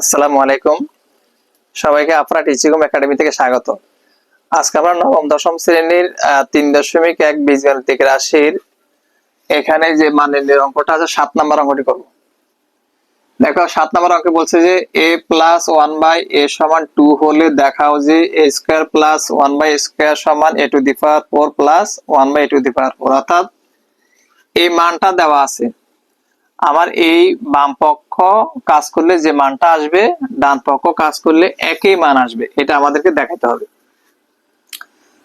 আসসালামু আলাইকুম। সবাইকে আপনারা টিচিকম একাডেমি থেকে স্বাগত। আজকে আমরা নবম, দশম শ্রেণির তিন দশমিক এক বীজগণিতিক রাশির এখানে যে মানের অঙ্কটা আছে, সাত নম্বর অঙ্কটি করব। দেখো, সাত নম্বর অঙ্কে বলছে যে a plus one by a সমান টু হলে দেখাও যে a square plus one by square সমান a to the power four plus one by a to the power four. অর্থাৎ এই মানটা দেওয়া আছে। আমার এই বাম পক্ষ কাজ করলে যে মানটা আসবে, ডান পক্ষ কাজ করলে একই মান আসবে। এটা আমাদেরকে দেখাতে হবে।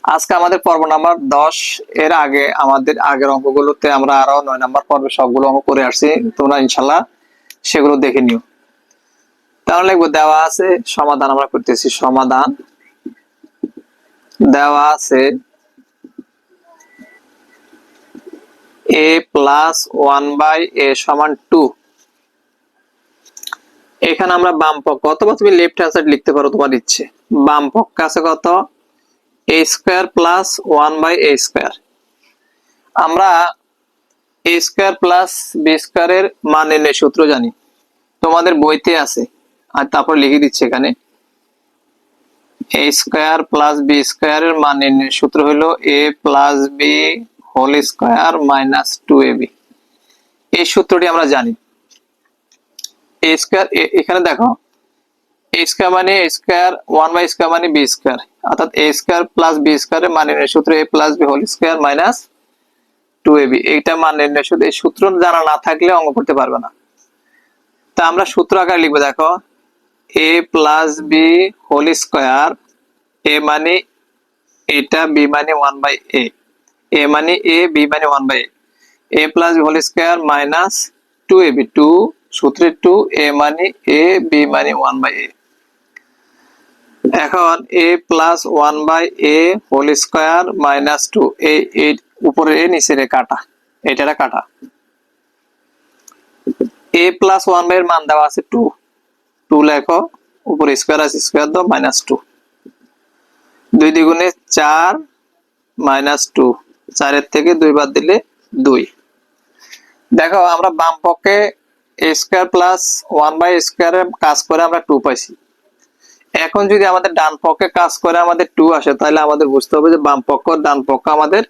আজকে আমাদের পর্ব নাম্বার দশ। এর আগে আমাদের আগের অঙ্কগুলোতে আমরা আরও নয় নাম্বার পর্বে সবগুলো অঙ্ক করে আসছি। তোমরা ইনশাল্লাহ সেগুলো দেখে নিও। তাহলে দেওয়া আছে সমাধান আমরা করতেছি। সমাধান দেওয়া আছে a plus one by a সমান টু। এখানে আমরা বাম পক্ষ, অথবা তুমি লেফট হ্যান্ড সাইড লিখতে পারো তোমার ইচ্ছে। বাম পক্ষ আছে কত? A square plus one by a square. আমরা এ স্কোয়ার প্লাস বি স্কোয়ারের মান নির্ণয় সূত্র জানি। তোমাদের বইতে আছে। আর তারপর লিখে দিচ্ছে এখানে। এ স্কোয়ার প্লাস বি স্কোয়ারের মান নির্ণয় সূত্র হলো a plus b whole square minus two a b. এই সূত্রটি আমরা জানি। এ স্কোয়ার এখানে দেখো, এ স্কোয়ার মানে a square, one by square মানে বি স্কোয়ার। অর্থাৎ এ স্কোয়ার প্লাস বি স্কোয়ারের মান নির্ণয় সূত্র a plus b whole square minus two a b. এইটা মান নির্ণয় সূত্র, এই সূত্র জানা না থাকলে অঙ্ক করতে পারবে না। তা আমরা সূত্র আকারে লিখব, দেখো, a plus b whole square, a মানে এটা, বি মানে ওয়ান বাই এ। এ মানে এ বি মানে one by a plus whole square minus two a b two সূত্রে টু এ মানে এ বি মানে ওয়ান বাই এ এখন a plus one by a whole square minus two এই উপরে এ নিচের কাটা। এটা কাটা। এ প্লাস ওয়ান বাই এর মান দেওয়া আছে টু টু লেখো, উপরে স্কোয়ার আছে স্কোয়ার দাও মাইনাস টু দুই দ্বিগুণে চার মাইনাস টু চারের থেকে দুই বাদ দিলে দুই। দেখো, আমরা বাম পক্ষে স্কোয়ার প্লাস ওয়ান বাই স্কোয়ারের কাজ করে আমরা টু পাইছি। এখন যদি আমাদের ডান পক্ষে কাজ করে আমাদের টু আসে, তাহলে আমাদের বুঝতে হবে যে বাম পক্ষ ডান পক্ষ আমাদের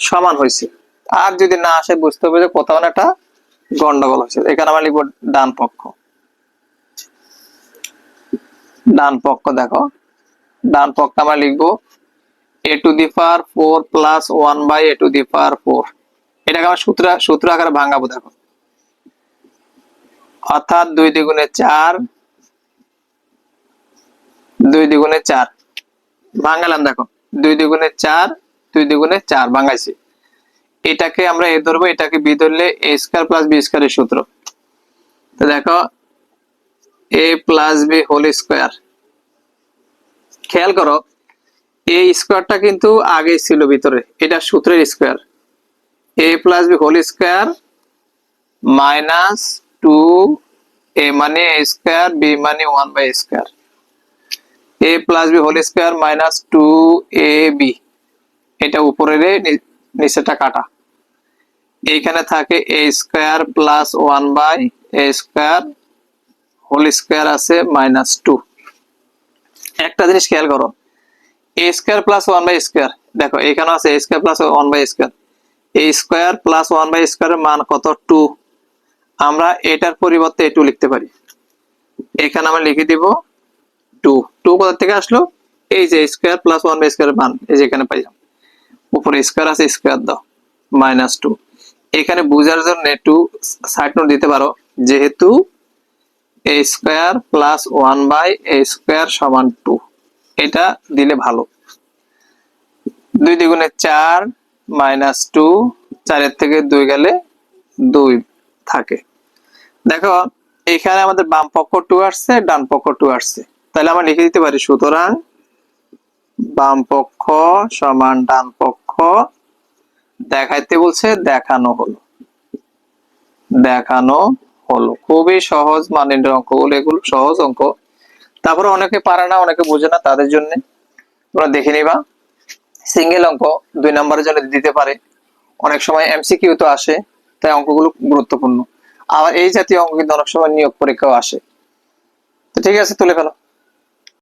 সমান হয়েছে। আর যদি না আসে, বুঝতে হবে যে কোথাও না একটা গন্ডগোল হয়েছে। এখানে আমরা লিখব ডান পক্ষ। ডান পক্ষ দেখো, ডান পক্ষ আমরা লিখব a to the power four plus one by a to the power four এটাকে আমরা সূত্র সূত্র আকারে ভাঙাবো দেখো। অর্থাৎ দুই দ্বিগুণে চার, দুই দ্বিগুণে চার। ভাঙালাম দেখো। দুই দ্বিগুণে চার, দুই দ্বিগুণে চার, ভাঙাইছি। এটাকে আমরা এ ধরবো, এটাকে বি ধরলে এ স্কোয়ার প্লাস বি স্কোয়ারের সূত্র। তো দেখো a plus b whole square খেয়াল করো এই স্কোয়ারটা কিন্তু আগে ছিল ভিতরে। এটা সূত্রের square a plus b whole square minus two a মানে এ স্কোয়ার বি মানে one by square a plus b whole square minus two a b এটা উপরের নিচেটা কাটা। এইখানে থাকে a square plus one by a square whole square আছে minus two একটা জিনিস খেয়াল করো a square plus one by square দেখো এখানে আছে a square plus one by square a square plus one by স্কোয়ারের মান কত? টু আমরা এটার পরিবর্তে টু লিখতে পারি। এখানে আমরা লিখে দিব টু টু কোথা থেকে আসলো? এই যে স্কোয়ার প্লাস ওয়ান বাই স্কোয়ারের মান, এই যে এখানে পাইলাম। উপরে স্কোয়ার আছে স্কোয়ার দাও মাইনাস টু এখানে বুঝার জন্য টু সাইড নোট দিতে পারো, যেহেতু a square plus one by a square সমান টু এটা দিলে ভালো। দুই দ্বিগুণে চার মাইনাস টু, চারের থেকে দুই গেলে দুই থাকে। দেখো, এখানে আমাদের বাম পক্ষ টু আসছে, ডান পক্ষ টু আসছে। তাহলে আমরা লিখে দিতে পারি, সুতরাং বাম পক্ষ সমান ডান পক্ষ দেখাইতে বলছে, দেখানো হলো। দেখানো হলো। খুবই সহজ মানের অঙ্কগুলো এগুলো সহজ অঙ্ক। তারপরে অনেকে পারে না, অনেকে বোঝে না তাদের জন্য। তোমরা দেখে নিবা। সিঙ্গেল অঙ্ক দুই নম্বরের জন্য দিতে পারে। অনেক সময় এমসিকিউ তো আসে, তাই অঙ্কগুলো গুরুত্বপূর্ণ। আবার এই জাতীয় অঙ্ক কিন্তু অনেক সময় নিয়োগ পরীক্ষাও আসে। তো ঠিক আছে, তুলে ফেলো।